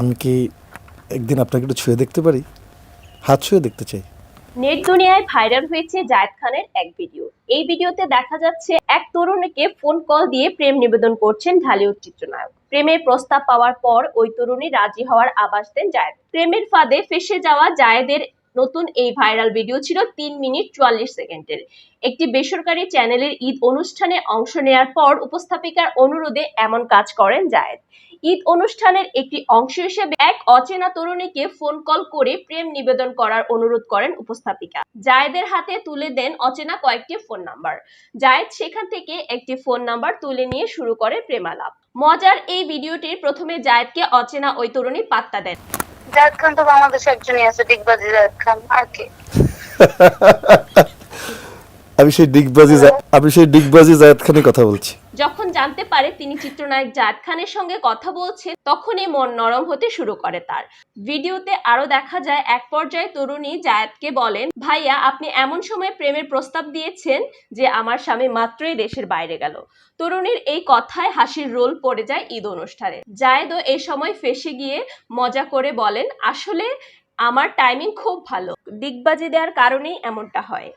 আমি কি একদিন আপনাকে একটু ছুঁয়ে দেখতে পারি? হাত ছুঁয়ে দেখতে চাই। নেট দুনিয়ায় ভাইরাল হয়েছে জায়েদ খানের এক ভিডিও এই ভিডিওতে দেখা যাচ্ছে এক তরুণীকে ফোন কল দিয়ে প্রেম নিবেদন করছেন ঢালিউড চিত্রনায়ক। প্রেমের প্রস্তাব পাওয়ার পর ওই তরুণী রাজি হওয়ার আভাস দেন জায়েদ। প্রেমের ফাঁদে ফেসে যাওয়া জায়েদের নতুন এই ভাইরাল ভিডিও ছিল তিন মিনিট চুয়াল্লিশ সেকেন্ডের। একটি বেসরকারি চ্যানেলের ঈদ অনুষ্ঠানে অংশ নেয়ার পর উপস্থাপিকার অনুরোধে এমন কাজ করেন জায়েদ। ঈদ অনুষ্ঠানের একটি অংশ হিসেবে এক অচেনা তরুণীকে ফোন কল করে প্রেম নিবেদন করার অনুরোধ করেন উপস্থাপিকা। জায়েদের হাতে তুলে দেন অচেনা কয়েকটি ফোন নাম্বার জায়েদ সেখান থেকে একটি ফোন নাম্বার তুলে নিয়ে শুরু করে প্রেমালাপ। মজার এই ভিডিওটির প্রথমে জায়েদকে অচেনা ওই তরুণী পাত্তা দেন। জাহেদ খান তো বাংলাদেশে একজনই আছে ডিগবাজি জাহেদ খান। আর কে? আমি সেই ডিগবাজি আমি সেই ডিগবাজি জায়েদ খানের কথা বলছি। যখন জানতে পারে তিনি চিত্রনায়ক জায়েদ খানের সঙ্গে কথা বলছে তখনই মন নরম হতে শুরু করে তার। ভিডিওতে আরও দেখা যায়, এক পর্যায়ে তরুণী জায়েদকে বলেন, ভাইয়া, আপনি এমন সময় প্রেমের প্রস্তাব দিয়েছেন যে আমার স্বামী মাত্রই দেশের বাইরে গেল। তরুণীর এই কথায় হাসির রোল পড়ে যায় ঈদ অনুষ্ঠানে। জায়েদও এই সময় ফেসে গিয়ে মজা করে বলেন, আসলে আমার টাইমিং খুব ভালো। দিগবাজি দেওয়ার কারণেই এমনটা হয়।